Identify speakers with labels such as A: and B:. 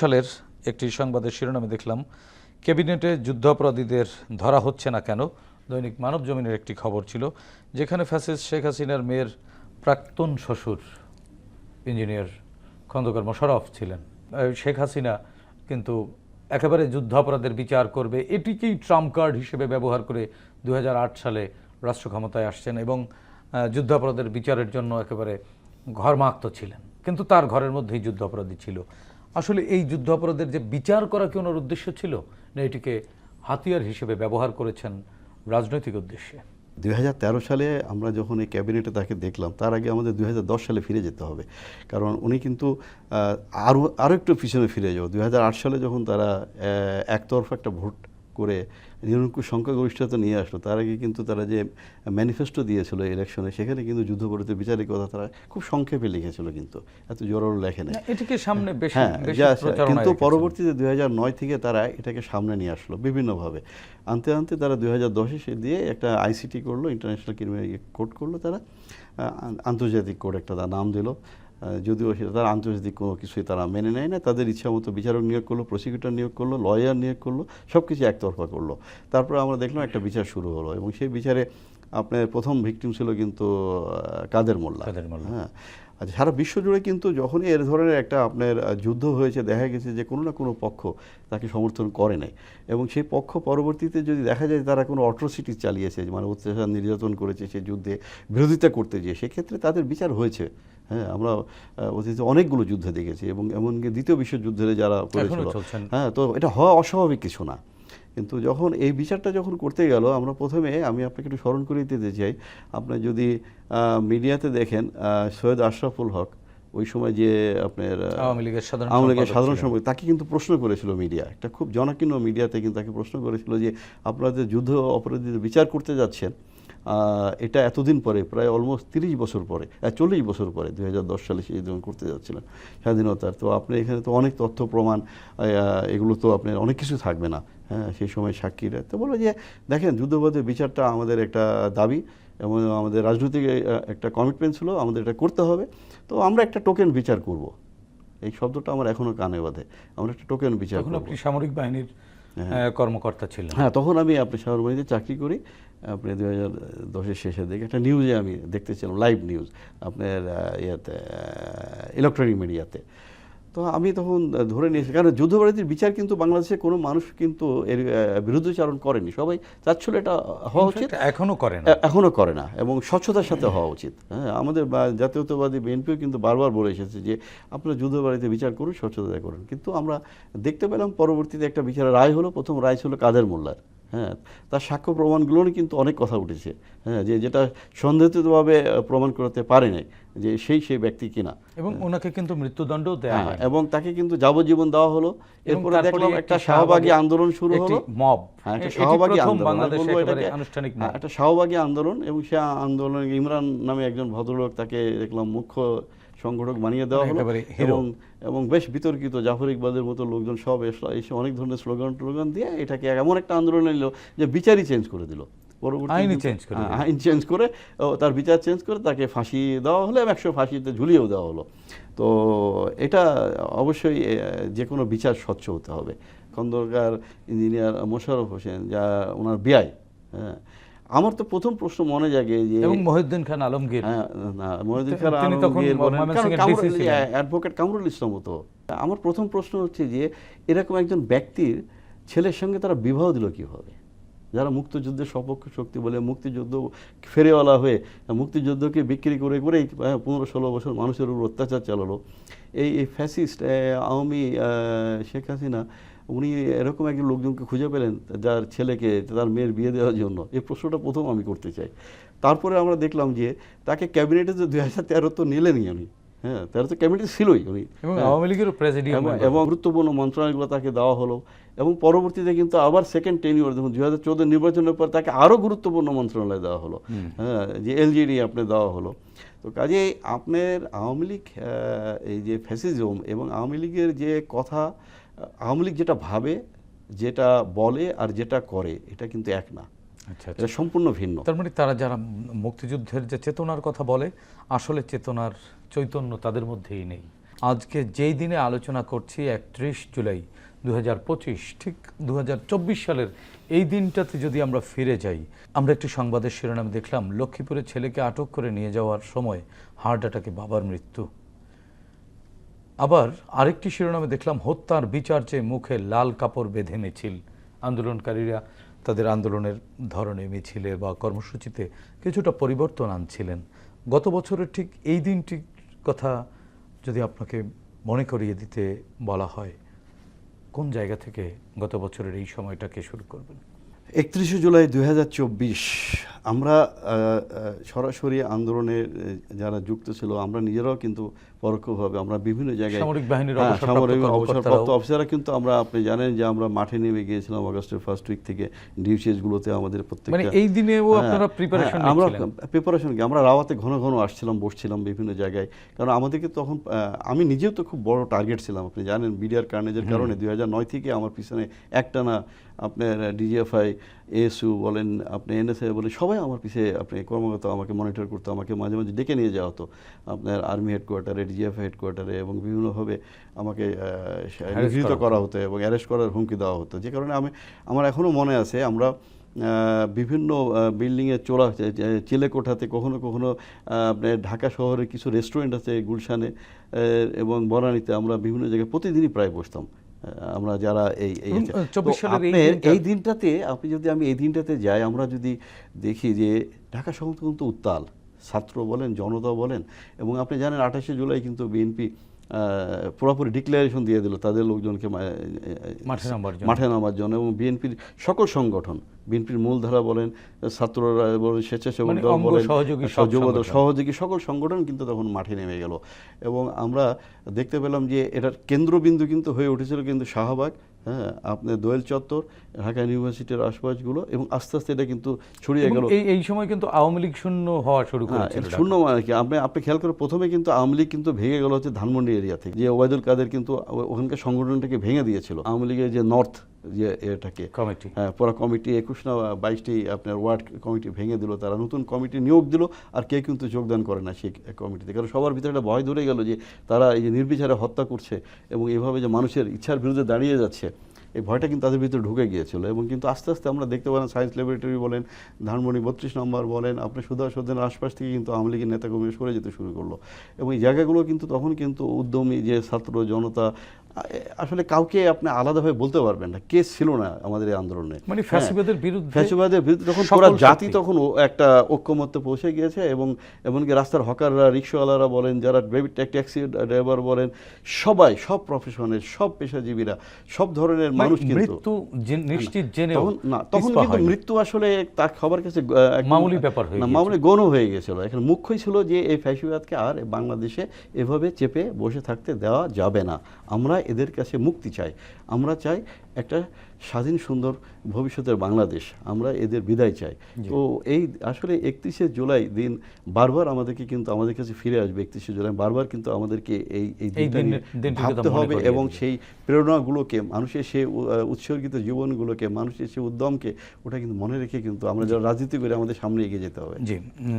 A: সালের একটি সংবাদের শিরোনামে দেখলাম, ক্যাবিনেটে যুদ্ধাপরাধীদের ধরা হচ্ছে না কেন? দৈনিক মানব জমিনের একটি খবর ছিল, যেখানে ফ্যাসিস্ট শেখ হাসিনার মেয়ের প্রাক্তন শ্বশুর ইঞ্জিনিয়ার খন্দকার মোশারফ ছিলেন। শেখ হাসিনা কিন্তু একেবারে যুদ্ধাপরাধের বিচার করবে, এটিকেই ট্রাম্প কার্ড হিসেবে ব্যবহার করে দু হাজার আট সালে রাষ্ট্র ক্ষমতায় আসছেন এবং যুদ্ধাপরাধের বিচারের জন্য একেবারে ঘরমাক্ত ছিলেন। কিন্তু তার ঘরের মধ্যেই যুদ্ধাপরাধী ছিল। আসলে এই যুদ্ধাপরাধের যে বিচার করা কি ওনার উদ্দেশ্য ছিল? না এটিকে হাতিয়ার হিসেবে ব্যবহার করেছেন রাজনৈতিক উদ্দেশ্যে?
B: দুই হাজার তেরো সালে আমরা যখন এই ক্যাবিনেটে তাকে দেখলাম, তার আগে আমাদের দুই হাজার দশ সালে ফিরে যেতে হবে। কারণ উনি কিন্তু আরও আরও একটু পিছনে ফিরে যাব দুই সালে যখন তারা একতরফা একটা ভোট করে নিরঙ্কুশ সংখ্যাগরিষ্ঠতা নিয়ে আসলো তার আগে কিন্তু তারা যে ম্যানিফেস্টো দিয়েছিল ইলেকশনে সেখানে কিন্তু যুদ্ধপরিত বিচারের কথা তারা খুব সংক্ষেপে লিখেছিল কিন্তু এত জোরালো লেখে নেই।
A: না, এটিকে সামনে
B: হ্যাঁ কিন্তু পরবর্তীতে দুই নয় থেকে তারা এটাকে সামনে নিয়ে আসলো বিভিন্নভাবে। আনতে আনতে তারা দুই হাজার দশে সে দিয়ে একটা আইসিটি করল ইন্টারন্যাশনাল ক্রিমিনাল কোড করল তারা আন্তর্জাতিক কোড একটা তার নাম দিল। যদিও সেটা তারা আন্তর্জাতিক কোনো কিছুই তারা মেনে নেয় না তাদের ইচ্ছা মতো বিচারক নিয়োগ করল প্রসিকিউটর নিয়োগ করল লয়ার নিয়োগ করল সব কিছু একতরফা করল। তারপর আমরা দেখলাম একটা বিচার শুরু হলো এবং সেই বিচারে আপনার প্রথম ভিকটিম ছিল কিন্তু কাদের মোল্লা।
A: কাদের মোল্লা।
B: হ্যাঁ। আচ্ছা সারা বিশ্ব জুড়ে কিন্তু যখনই এর ধরনের একটা আপনার যুদ্ধ হয়েছে দেখা গেছে যে কোনো না কোনো পক্ষ তাকে সমর্থন করে নাই। এবং সেই পক্ষ পরবর্তীতে যদি দেখা যায় তারা কোনো অট্রোসিটি চালিয়েছে মানে অত্যাচার নির্যাতন করেছে সেই যুদ্ধে বিরোধিতা করতে গিয়ে সেক্ষেত্রে তাদের বিচার হয়েছে। হ্যাঁ আমরা অতীতে অনেকগুলো যুদ্ধে দেখেছি এবং এমনকি দ্বিতীয় বিশ্বযুদ্ধে যারা করেছিল। হ্যাঁ তো এটা হওয়া অস্বাভাবিক কিছু না। কিন্তু যখন এই বিচারটা যখন করতে গেল আমরা প্রথমে আমি আপনাকে একটু স্মরণ করিয়ে দিতে চাই আপনি যদি মিডিয়াতে দেখেন সৈয়দ আশরাফুল হক ওই সময় যে আপনার
A: আওয়ামী লীগের সাধারণ
B: আওয়ামী লীগের সাধারণ। সম্পাদক তাকে কিন্তু প্রশ্ন করেছিল মিডিয়া একটা খুব জনাকীর্ণ মিডিয়াতে কিন্তু তাকে প্রশ্ন করেছিল যে আপনারা যে যুদ্ধ অপরাধীদের বিচার করতে যাচ্ছেন এটা এতদিন পরে প্রায় অলমোস্ট তিরিশ বছর পরে চল্লিশ বছর পরে দু হাজার দশ সালে সেই যখন করতে যাচ্ছিলেন স্বাধীনতার। তো আপনি এখানে তো অনেক তথ্য প্রমাণ এগুলো তো আপনার অনেক কিছু থাকবে না হ্যাঁ সেই সময় সাক্ষীরা। তো বলব যে দেখেন যুদ্ধবাদের বিচারটা আমাদের একটা দাবি এবং আমাদের রাজনৈতিক একটা কমিটমেন্ট ছিল আমাদের এটা করতে হবে। তো আমরা একটা টোকেন বিচার করব। এই শব্দটা আমার এখনও কানে বাঁধে। আমরা একটা টোকেন বিচার
A: আপনি সামরিক বাহিনীর কর্মকর্তা ছিলেন।
B: হ্যাঁ তখন আমি আপনি শাহরবাড়িতে চাকরি করি। আপনি দুই হাজার দশের শেষের দিকে একটা নিউজে আমি দেখতেছিলাম লাইভ নিউজ আপনার ইয়েতে ইলেকট্রনিক মিডিয়াতে তো আমি তখন ধরে নিয়েছি কারণ যুদ্ধবাড়ির বিচার কিন্তু বাংলাদেশে কোনো মানুষ কিন্তু এর বিরুদ্ধচারণ করেনি। সবাই চাচ্ছিল এটা হওয়া উচিত।
A: এখনও করে না।
B: এখনও করে না এবং স্বচ্ছতার সাথে হওয়া উচিত। হ্যাঁ আমাদের জাতীয়তাবাদী বিএনপিও কিন্তু বারবার বলে এসেছে যে আপনারা যুদ্ধবাড়িতে বিচার করুন স্বচ্ছতা করুন। কিন্তু আমরা দেখতে পেলাম পরবর্তীতে একটা বিচারের রায় হলো প্রথম রায় ছিল কাদের মোল্লার। হ্যাঁ তার সাক্ষ্য প্রমাণগুলোরই কিন্তু অনেক কথা উঠেছে। হ্যাঁ যে যেটা সন্দেহিতভাবে প্রমাণ করতে পারে নাই যে সেই সেই ব্যক্তি কিনা।
A: এবং ওনাকে কিন্তু মৃত্যুদণ্ডও দেওয়া
B: হ্যাঁ
A: হয়
B: এবং তাকে কিন্তু যাবজ্জীবন দেওয়া হলো। এরপরে দেখলাম একটা শাহবাগী আন্দোলন শুরু হলো।
A: মব
B: হ্যাঁ একটা শাহবাগী আন্দোলন। হ্যাঁ, একটা শাহবাগী আন্দোলন এবং সে আন্দোলনে ইমরান নামে একজন ভদ্রলোক তাকে দেখলাম মুখ্য সংগঠক বানিয়ে দেওয়া হলো এবং এবং বেশ বিতর্কিত জাফর ইকবালের মতো লোকজন সব এসে অনেক ধরনের স্লোগান টোলোগান দিয়ে এটাকে এমন একটা আন্দোলন নিল যে বিচারই চেঞ্জ করে দিল। পরবর্তী আইন চেঞ্জ করে ও, তার বিচার চেঞ্জ করে তাকে ফাঁসি দেওয়া হলো এবং একশো ফাঁসিতে ঝুলিয়েও দেওয়া হলো। তো এটা অবশ্যই যে কোনো বিচার স্বচ্ছ হতে হবে। খন্দকার ইঞ্জিনিয়ার মোশাররফ হোসেন যা ওনার বিআই হ্যাঁ আমার তো প্রথম প্রশ্ন মনে জাগে যে
A: এবং মহিউদ্দিন খান আলমগীর।
B: হ্যাঁ, না, মহিউদ্দিন খান
A: তিনি তখন
B: আলমগীর। অ্যাডভোকেট কামরুল ইসলাম তো। আমার প্রথম প্রশ্ন হচ্ছে যে এরকম একজন ব্যক্তির ছেলের সঙ্গে তারা বিবাহ দিল কীভাবে? যারা মুক্তিযুদ্ধের সপক্ষ শক্তি বলে মুক্তিযুদ্ধ ফেরেওয়ালা হয়ে মুক্তিযুদ্ধকে বিক্রি করে করেই আহ, পনেরো ষোলো বছর মানুষের উপর অত্যাচার চালালো। এই এই ফ্যাসিস্ট আওয়ামী আহ, শেখ হাসিনা উনি এরকম একজন লোকজনকে খুঁজে পেলেন যার ছেলেকে তার মেয়ের বিয়ে দেওয়ার জন্য। এই প্রশ্নটা প্রথম আমি করতে চাই। তারপরে আমরা দেখলাম যে তাকে ক্যাবিনেটে তো দুই হাজার তেরো তো নিলেনই উনি। হ্যাঁ তেরো তো ক্যাবিনেটে ছিলই উনি।
A: এবং
B: হ্যাঁ।
A: আওয়ামী লীগের প্রেসিডিয়াম
B: এবং- গুরুত্বপূর্ণ মন্ত্রণালয়গুলো তাকে দেওয়া হলো। এবং পরবর্তীতে কিন্তু আবার সেকেন্ড টেন টেনিওর দেখুন দুই হাজার চোদ্দ নির্বাচনের পর তাকে আরও গুরুত্বপূর্ণ মন্ত্রণালয় দেওয়া হলো। হ্যাঁ যে এলজিডি আপনি দেওয়া হলো। তো কাজেই আপনার আওয়ামী লীগ এই যে ফ্যাসিজম এবং আওয়ামী লীগের যে কথা আওয়ামী লীগ যেটা ভাবে যেটা বলে আর যেটা করে এটা কিন্তু এক না।
A: আচ্ছা আচ্ছা।
B: এটা সম্পূর্ণ ভিন্ন।
A: তার মানে তারা যারা মুক্তিযুদ্ধের যে চেতনার কথা বলে আসলে চেতনার চৈতন্য তাদের মধ্যেই নেই। আজকে যেই দিনে আলোচনা করছি একত্রিশ জুলাই দু হাজার পঁচিশ ঠিক দু হাজার চব্বিশ সালের এই দিনটাতে যদি আমরা ফিরে যাই আমরা একটি সংবাদের শিরোনামে দেখলাম লক্ষ্মীপুরের ছেলেকে আটক করে নিয়ে যাওয়ার সময় হার্ট অ্যাটাকে বাবার মৃত্যু। আবার আরেকটি শিরোনামে দেখলাম, হত্যার বিচার চেয়ে মুখে লাল কাপড় বেঁধে মিছিল। আন্দোলনকারীরা তাদের আন্দোলনের ধরনে মিছিলে বা কর্মসূচিতে কিছুটা পরিবর্তন আনছিলেন। গত বছরের ঠিক এই দিনটির কথা যদি আপনাকে মনে করিয়ে দিতে বলা হয়, কোন জায়গা থেকে গত বছরের এই সময়টাকে শুরু করবেন?
B: একত্রিশে জুলাই দু হাজার চব্বিশ আমরা সরাসরি আন্দোলনে যারা যুক্ত ছিল আমরা নিজেরাও কিন্তু পরোক্ষভাবে আমরা বিভিন্ন জায়গায়
A: সামরিক বাহিনীর
B: হ্যাঁ,
A: অবসরপ্রাপ্ত
B: সামরিক অবসরপ্রাপ্ত অফিসাররা কিন্তু আমরা আপনি জানেন যে আমরা মাঠে নেমে গিয়েছিলাম অগস্টের ফার্স্ট উইক থেকে ডিউসিএস গুলোতে আমাদের প্রত্যেকটা
A: মানে এই দিনেও
B: হ্যাঁ,
A: আপনারা প্রিপারেশন
B: হ্যাঁ, আমরা প্রিপারেশন কি আমরা রাওয়াতে ঘন ঘন আসছিলাম বসছিলাম বিভিন্ন জায়গায়। কারণ আমাদেরকে তখন আমি নিজেও তো খুব বড় টার্গেট ছিলাম আপনি জানেন বিডিআর কার্নেজের কারণে দুই নয় থেকে আমার পিছনে একটানা আপনার ডিজিএফআই এএসইউ বলেন আপনি এনএসএ বলেন সবাই আমার পিছে আপনি ক্রমাগত আমাকে মনিটর করতো আমাকে মাঝে মাঝে ডেকে নিয়ে যাওয়া হতো। আপনার আর্মি হেডকোয়ার্টারে ডিজিএফআই হেডকোয়ার্টারে এবং বিভিন্নভাবে আমাকে নিগৃহীত
A: করা
B: হতো। এবং অ্যারেস্ট করার হুমকি দেওয়া হতো। যে কারণে আমি আমার এখনও মনে আছে আমরা বিভিন্ন বিল্ডিংয়ে চোরা চিলেকোঠাতে কখনো কখনো ঢাকা শহরে কিছু রেস্টুরেন্ট আছে গুলশানে এবং বনানীতে আমরা বিভিন্ন জায়গায় প্রতিদিনই প্রায় বসতাম। আমরা যারা এই এই
A: এবং,
B: আছে।
A: আহ, 24
B: তো
A: সালের এই
B: আপনার এই দিনটাতে আপনি যদি আমি এই দিনটাতে যাই আমরা যদি দেখি যে ঢাকা শহর কিন্তু উত্তাল ছাত্র বলেন জনতা বলেন এবং আপনি জানেন আঠাশে জুলাই কিন্তু বিএনপি পুরোপুরি ডিক্লারেশন দিয়ে দিল তাদের লোকজনকে
A: মাঠে নামার জন্য।
B: এবং বিএনপির সকল সংগঠন বিএনপির মূলধারা বলেন ছাত্ররা বলেন স্বেচ্ছাসেবক
A: মানে
B: দল বলেন
A: সহযোগী
B: সহযোগী সহযোগী সকল সংগঠন কিন্তু তখন মাঠে নেমে গেল। এবং আমরা দেখতে পেলাম যে এটার কেন্দ্রবিন্দু কিন্তু হয়ে উঠেছিল কিন্তু শাহবাগ। হ্যাঁ আপনার দোয়েল চত্বর ঢাকা ইউনিভার্সিটির আশপাশগুলো এবং আস্তে আস্তে এটা কিন্তু ছড়িয়ে গেল।
A: এই এই সময় কিন্তু আওয়ামী লীগ শূন্য হওয়া শুরু
B: হ্যাঁ,
A: করেছিল
B: শূন্য মানে কি? আপনি আপনি খেয়াল করে প্রথমে কিন্তু আওয়ামী লীগ কিন্তু ভেঙে গেল হচ্ছে ধানমন্ডি এরিয়া থেকে যে ওবায়দুল কাদের কিন্তু ওখানকার সংগঠনটাকে ভেঙে দিয়েছিল। আওয়ামী লীগের যে নর্থ যে এটাকে
A: কমিটি
B: হ্যাঁ পুরো কমিটি একুশ না বাইশটি আপনার ওয়ার্ড কমিটি ভেঙে দিল তারা নতুন কমিটি নিয়োগ দিল আর কেউ কিন্তু যোগদান করে না সেই কমিটিতে কারণ সবার ভিতরে একটা ভয় ধরে গেল যে তারা এই যে নির্বিচারে হত্যা করছে এবং এভাবে যে মানুষের ইচ্ছার বিরুদ্ধে দাঁড়িয়ে যাচ্ছে এই ভয়টা কিন্তু তাদের ভিতরে ঢুকে গিয়েছিল। এবং কিন্তু আস্তে আস্তে আমরা দেখতে পেলাম সায়েন্স ল্যাবরেটরি বলেন ধানমণি বত্রিশ নম্বর বলেন আপনি সুধা সদনের আশপাশ থেকে কিন্তু আওয়ামী লীগের নেতাকর্মী সরে যেতে শুরু করল। এবং এই জায়গাগুলো কিন্তু তখন কিন্তু উদ্যমী যে ছাত্র জনতা আসলে কাউকে আপনি আলাদাভাবে বলতে পারবেন না। কে ছিল না আমাদের এই আন্দোলনে?
A: মানে
B: হ্যাঁ।
A: ফ্যাসিবাদের বিরুদ্ধে
B: ফ্যাসিবাদের বিরুদ্ধে তখন পুরো জাতি তখন একটা ঐক্যমত্যে পৌঁছে গিয়েছে এবং এমনকি রাস্তার হকাররা রিক্সাওয়ালারা বলেন যারা ট্যাক্সি ড্রাইভার বলেন সবাই সব প্রফেশনের সব পেশাজীবীরা সব ধরনের
A: মানে
B: মানুষ কিন্তু
A: মৃত্যু নিশ্চিত জেনে
B: তখন না তখন কিন্তু মৃত্যু আসলে তার সবার কাছে
A: মামুলি ব্যাপার হয়ে
B: না মামুলি গণ হয়ে গেছিল এখানে মুখ্যই ছিল যে এই ফ্যাসিবাদকে আর বাংলাদেশে এভাবে চেপে বসে থাকতে দেওয়া যাবে না। আমরা এদের কাছে মুক্তি চাই। আমরা চাই একটা স্বাধীন সুন্দর ভবিষ্যতের বাংলাদেশ। আমরা এদের বিদায় চাই। তো এই আসলে একত্রিশে জুলাই দিন বারবার আমাদেরকে কিন্তু আমাদের কাছে ফিরে আসবে একত্রিশে জুলাই। বারবার কিন্তু আমাদেরকে এই এই ভাবতে হবে এবং। সেই প্রেরণাগুলোকে মানুষের সেই উৎসর্গিত জীবনগুলোকে মানুষের সেই উদ্যমকে ওটা কিন্তু মনে রেখে কিন্তু আমরা যারা রাজনীতি করে আমাদের সামনে এগিয়ে যেতে হবে।
A: জি।